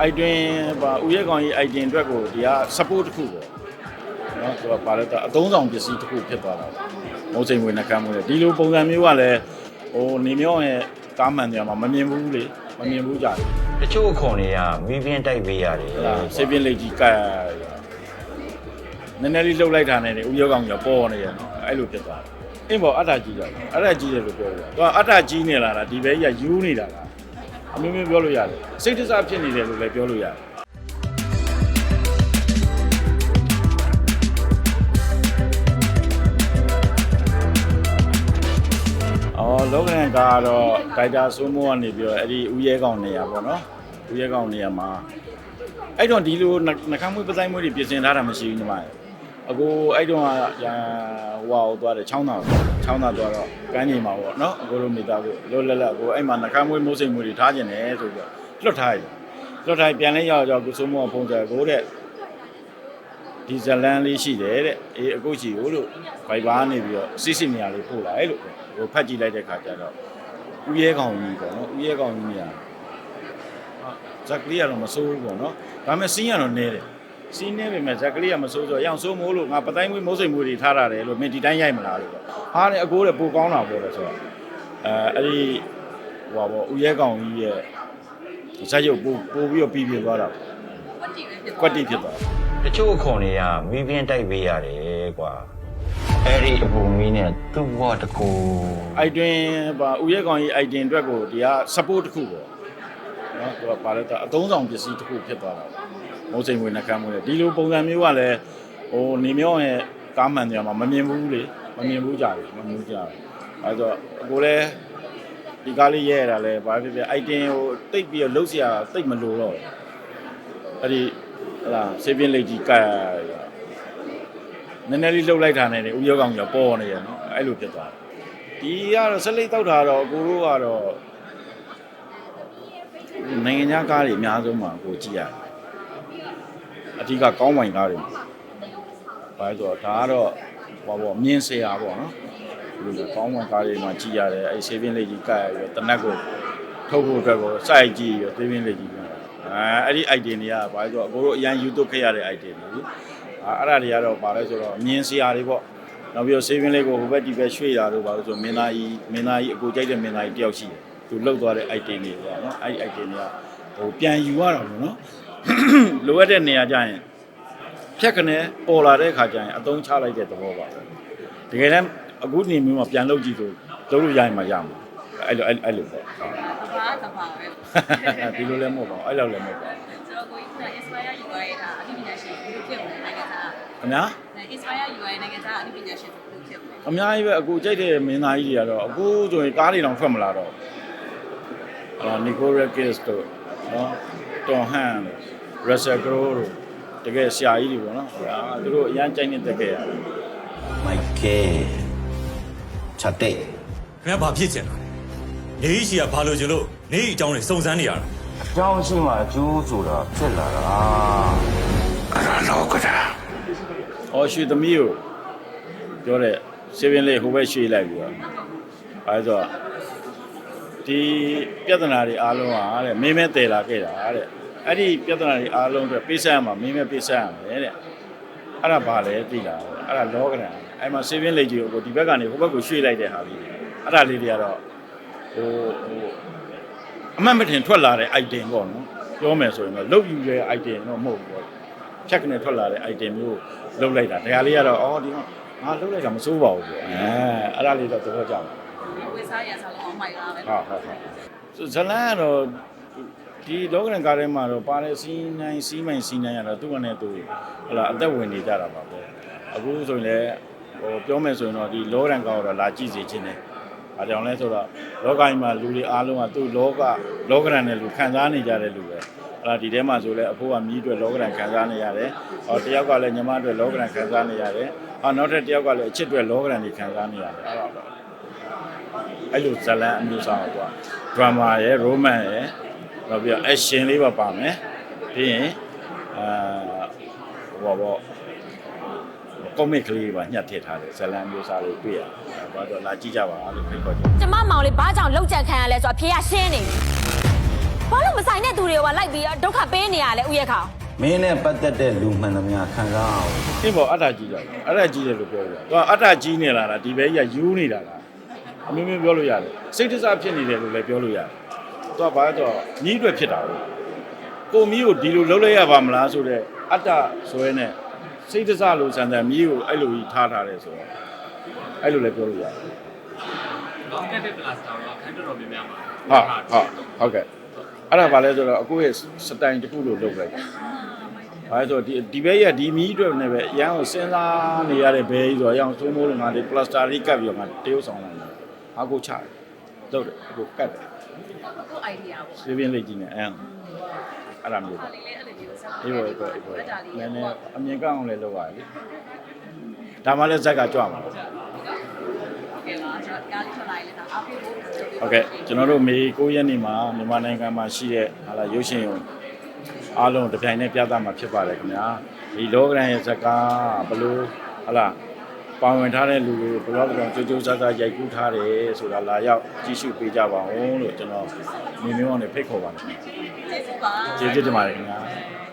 အိုက်တွင်ပါဦးရဲကောင်ကြီးအိုက်တင်အတွက်ကိုဒီက support တစ်ခုပေါ့နော်သူကပါလဲတော့အသုံးဆောင်ပစ္စည်းတစ်ခုဖြစ်သွားတာပေါ့မုံစိန်ဝင်နှကမ်းမှုလေဒီလိုပုံစံမျိုးကလည်းဟိုနေမြောင်းရဲ့ကားမှန်တယ်မှာမမြင်ဘူးလေမမြင်ဘူးကြတယ်တချို့အခွန်တွေကမီးပြင်းတိုက်ပေးရတယ်ဟလာဆေးပြင်းလိတ်ကြီးကတ်နည်းနည်းလေးလှုပ်လိုက်တာနဲ့ဦးရဲကောင်ကြီးကပေါ်နေရနော်အဲ့လိုဖြစ်သွားတယ်အင်းပေါ်အတ္တကြီးတော့အတ္တကြီးတယ်လို့ပြောလို့ရတယ်သူကအတ္တကြီးနေလာတာဒီဘဲကြီးကယူနေတာလား အမျိုးမျိုးပြောလို့ရတယ်စိတ်တစားဖြစ်နေတယ်လို့လည်းပြောလို့ရတယ်အော်လောကရန်ကတော့ဒိုက်တာစိုးမိုးကနေပြီးတော့အဲ့ဒီဦးရဲကောင်နေရပေါ့နော်ဦးရဲကောင်နေရမှာအဲ့တော့ဒီလိုနှနှခမ်းမွေးပဆိုင်မွေးတွေပြင်ဆင်ထားတာမရှိဘူးညီမရဲ့ အကိုအဲ့တော့ကရန်ဟိုဟာကိုသွားတယ်ချောင်းသားချောင်းသားသွားတော့ကမ်းခြေမှာပေါ့နော်အကိုလိုမိသားကိုလောလက်လက်အကိုအဲ့မှာနှခမ်းမွေးမိုးစိမ်မွေးတွေထားကျင်တယ်ဆိုပြီးတော့လွတ်ထားရတယ်လွတ်ထားပြန်လဲရောက်ရောက်ကိုစိုးမိုးကဖုန်းကြကိုတဲ့ဒီဇလန်လေးရှိတယ်တဲ့အေးအခုရှိကိုလို့ဘိုက်ဘာနေပြီးတော့စစ်စစ်နေရာလေးပို့လာအဲ့လိုဟိုဖတ်ကြည့်လိုက်တဲ့ခါကျတော့ဦးရဲကောင်ကြီးပေါ့နော်ဦးရဲကောင်ကြီးနေရာဇက်ကလေးကတော့မစိုးဘူးပေါ့နော်ဒါပေမဲ့စီးရတော့နဲတယ် စီးနေပေမဲ့ဇက်ကလေးကမစိုးဆိုရောင်စိုးမိုးလို့ငါပတိုင်းမွေးမိုးစိမ်မွေးတွေထားရတယ်လို့မင်းဒီတိုင်းရိုက်မလားလို့ပေါ့ဟာလေအကိုတဲ့ပိုကောင်းတာပေါ့လေဆိုတော့အဲအဲ့ဒီဟိုပါပေါ့ဦးရဲကောင်ကြီးရဲ့ဇက်ရုပ်ပို့ပို့ပြီးတော့ပြီးပြသွားတာကွက်တီဖြစ်သွားတချို့အခွန်တွေကမီးပြင်းတိုက်ပေးရတယ်ကွာအဲ့ဒီအပူမီးနဲ့သူ့ဘဝတစ်ခုအိုက်တွင်ပါဦးရဲကောင်ကြီးအိုက်တင်အတွက်ကိုဒီက support တစ်ခုပေါ့နော်သူကပါလဲတော့အသုံးဆောင်ပစ္စည်းတစ်ခုဖြစ်သွားတာပေါ့ မုံစိန်ဝင်နှကမ်းမှုလေဒီလိုပုံစံမျိုးကလည်းဟိုနေမြောင်းရဲ့ကားမှန်တယ်မှာမမြင်ဘူးလေမမြင်ဘူးကြဘူးမမြင်ဘူးကြဘူးအဲဆိုအကိုလည်းဒီကားလေးရဲရတာလဲဘာဖြစ်ဖြစ်အိုက်တင်ဟိုတိတ်ပြီးတော့လှုပ်เสียတိတ်မလို့တော့အဲ့ဒီဟလာဆေးပြင်းလိတ်ကြီးကတ်နည်းနည်းလေးလှုပ်လိုက်တာနဲ့ဦးရောကောင်ကြီးပေါ်နေရနော်အဲ့လိုဖြစ်သွားတယ် ဒီကတော့ဆက်လက်တောက်တာတော့ကိုတို့ကတော့နိုင်ငံခြားကားတွေအများဆုံးမှာကိုကြည့်ရတယ် အဓိကကောင်းဝိုင်ကားတွေဘာလို့ဆိုတော့ဒါကတော့ဟောပေါ့မြင်းဆရာပေါ့နော်ဒီလိုကောင်းဝိုင်ကားတွေမှာကြည့်ရတယ်အဲ့ဆေးပင်းလေးကြီးကတ်ရပြီးတနက်ကိုထုတ်ဖို့အတွက်ကိုစိုက်ကြည့်ရဆေးပင်းလေးကြီးကအဲအဲ့ဒီ item တွေကဘာလို့ဆိုတော့ကိုတို့အရန် YouTube ခဲ့ရတဲ့ item တွေလေအဲအဲ့ဒါတွေကတော့ဘာလဲဆိုတော့မြင်းဆရာတွေပေါ့နောက်ပြီးတော့ saving လေးကိုဟိုဘက်ဒီဘက်ရွှေ့တာတို့ပါလို့ဆိုမင်းသားကြီးမင်းသားကြီးအကိုကြိုက်တဲ့မင်းသားကြီးတယောက်ရှိတယ်သူလှုပ်သွားတဲ့ item တွေပေါ့နော်အဲ့ဒီ item တွေကဟိုပြန်ယူရတာပေါ့နော် လိုအပ်တဲ့နေရာကျရင်ဖြက်ကနေပေါ်လာတဲ့ခါကျရင်အသုံးချလိုက်တဲ့သဘောပါပဲတကယ်တမ်းအခုနေမျိုးမှာပြန်လုပ်ကြည့်ဆိုလုပ်လို့ရရင်မှရမှာအဲ့လိုအဲ့အဲ့လိုပေါ့ဘာသဘာပဲဒီလိုလည်းမဟုတ်ပါဘူးအဲ့လိုလည်းမဟုတ်ပါဘူးကျွန်တော်ကိုကြီးက inspire ယူရတာအသိပညာရှင်ဘယ်လိုဖြစ်မလဲနိုင်ငံသားခင်ဗျာ inspire ယူရနိုင်ငံသားအသိပညာရှင်ဘယ်လိုဖြစ်မလဲအများကြီးပဲအခုကြိုက်တဲ့မင်းသားကြီးတွေကတော့အခုဆိုရင်ကားတွေတောင်ထွက်မလာတော့အာနီကိုရက်ကစ်တို့နော်တွန်ဟန်ရ က်ဆယ်ဂရိုတို့တကယ်ဆရာကြီးတွေပေါ့နော်အာသူတို့အရန်ကြိုက်နေတက်ခဲ့ရတယ်မိုက်ကဲချက်တဲ့ခင်ဗျာဘာဖြစ်ချင်တာလဲနေရှိကဘာလို့ကျလို့နေအကြောင်းတွေစုံစမ်းနေရတာအကြောင်းရှိမှအကျိုးဆိုတာဖြစ်လာတာအဲ့ဒါလောကတာ။အော်ရွှေသမီးကိုပြောတဲ့စေဗင်လေးဟိုဘက်ရွှေ့လိုက်ပြီးတော့အဲဆိုတော့ဒီပြဿနာတွေအားလုံးဟာတဲ့မင်းမဲတည်လာခဲ့တာတဲ့ အဲ့ဒီပြဿနာတွေအားလုံးအတွက်ပေးဆက်ရမှာမင်းမဲပေးဆက်ရမယ်တဲ့အဲ့ဒါဘာလဲသိလားအဲ့ဒါလောကရန်အဲ့မှာစေဗင်လေးကြီးကိုဒီဘက်ကနေဟိုဘက်ကိုရွှေ့လိုက်တဲ့ဟာလေးအဲ့ဒါလေးတွေကတော့ဟိုဟိုအမှတ်မထင်ထွက်လာတဲ့ item ပေါ့နော်ပြောမယ်ဆိုရင်တော့လုတ်ယူတဲ့ item တော့မဟုတ်ဘူးပေါ့ဖြတ်ကနေထွက်လာတဲ့ item မျိုးလုတ်လိုက်တာဒါလေးကတော့အော်ဒီကငါလုတ်လိုက်တာမစိုးပါဘူးပေါ့အဲအဲ့ဒါလေးတော့သဘောကျတယ်ဝေစားရစားလုံးအောင်မိုက်လာပဲဟုတ်ဟုတ်ဟုတ်ဇလန်ကတော့ ဒီလောကရန်ကားထဲမှာတော့ပါတဲ့စီးနိုင်စီးမိုင်စီးနိုင်ရတော့သူ့ကနေသူဟလာအသက်ဝင်နေကြတာပါပဲအခုဆိုရင်လည်းဟိုပြောမယ်ဆိုရင်တော့ဒီလောကရန်ကားတော့လာကြည့်စေခြင်းတယ်အဲကြောင့်လဲဆိုတော့လောကကြီးမှာလူတွေအားလုံးကသူ့လောကလောကရန်နဲ့လူခံစားနေကြတဲ့လူပဲအဲ့ဒါဒီထဲမှာဆိုလဲအဖိုးကမြည်အတွက်လောကရန်ခံစားနေရတယ်။ဟောတယောက်ကလည်းညီမအတွက်လောကရန်ခံစားနေရတယ်။ဟောနောက်ထပ်တယောက်ကလည်းအချစ်အတွက်လောကရန်ကြီးခံစားနေရတယ်အဲ့ဒါတော့အဲ့လိုဇလန်အမျိုးအစားတော့ drama ရယ် romance ရယ် နောက်ပြီးတော့ action လေးပါပါမယ်။ပြီးရင်အာဟိုဘော comic ကလေးပါညှက်ထည့်ထားတယ်ဇလန်အမျိုးအစားလေးတွေ့ရတယ်။ဘာလို့လာကြည့်ကြပါလို့ဖိတ်ခေါ်ကြတယ်ကျမမောင်လေးဘာကြောင့်လောက်ကြံခံရလဲဆိုတော့အဖေကရှင်းနေပြီဘာလို့မဆိုင်တဲ့သူတွေကလိုက်ပြီးတော့ဒုက္ခပေးနေရလဲဦးရဲ့ခေါင်မင်းနဲ့ပတ်သက်တဲ့လူမှန်သမျှခံစားအောင်အင်းပေါ်အတ္တကြီးတယ်အတ္တကြီးတယ်လို့ပြောလို့ရတယ်သူကအတ္တကြီးနေလာတာဒီဘဲကြီးကယူနေတာလားအမျိုးမျိုးပြောလို့ရတယ်စိတ်တစားဖြစ်နေတယ်လို့လည်းပြောလို့ရတယ် သူကဘာလဲဆိုတော့ညီးအတွက်ဖြစ်တာကိုကိုမီးကိုဒီလိုလှုပ်လိုက်ရပါမလားဆိုတော့အတ္တဆိုရဲနဲ့စိတ်တစားလို့စံတန်မီးကိုအဲ့လိုကြီးထားထားတယ်ဆိုတော့အဲ့လိုလည်းပြောလို့ရတယ်လောကတဲ့ plus တော့အခန်းတော်တော်များများမှာဟာဟာဟုတ်ကဲ့အဲ့ဒါဘာလဲဆိုတော့အခုရဲ့စတိုင်တစ်ခုလို့လုပ်လိုက်တယ်။ဘာလဲဆိုတော့ဒီဒီဘဲကြီးကဒီမီးအတွက်နဲ့ပဲအရန်ကိုစဉ်းစားနေရတဲ့ဘဲကြီးဆိုတော့အရန်သုံးမိုးလို့ငါဒီပလတ်စတာလေးကပ်ပြီးတော့ငါတရုပ်ဆောင်လိုက်တယ်။အခုချတယ်။လုပ်တယ်အခုကတ်တယ် ကို idea ပေါ့။စီးပင်းလေးကြီးနဲ့အန်အဲ့ဒါမျိုးဒါပေါ့လေးလေးအဲ့လိုမျိုးဆက်။အေးဘောအေးဘောအေးဘောနည်းနည်းအမြင်ကောင်းအောင်လည်းလုပ်ရတယ်လေ။ဒါမှလည်းဇက်ကကြွမှာပေါ့ဟုတ်ကဲ့ပါကျွန်တော်ကားလေးထွက်လာရင်လည်းဒါအားပေးဖို့ဟုတ်ကဲ့ကျွန်တော်တို့မေ9ရက်နေ့မှာမြန်မာနိုင်ငံမှာရှိတဲ့ဟာလာရုပ်ရှင်ရုံအားလုံးတစ်ပြိုင်တည်းပြသမှာဖြစ်ပါတယ်ခင်ဗျာဒီလောကရန်ရဲ့ဇာတ်ကားဘလို့ဟာလာ ပါဝင်ထားတဲ့လူတွေဘယ်တော့ကြောကြိုးကြိုးစားစားရိုက်ကူးထားတယ်ဆိုတာလာရောက်ကြည့်ရှုပေးကြပါဦးလို့ကျွန်တော်မိမျိုးအောင်နေဖိတ်ခေါ်ပါတယ်ခင်ဗျာကျေးဇူးပါကျေးဇူးတင်ပါတယ်ခင်ဗျာဟ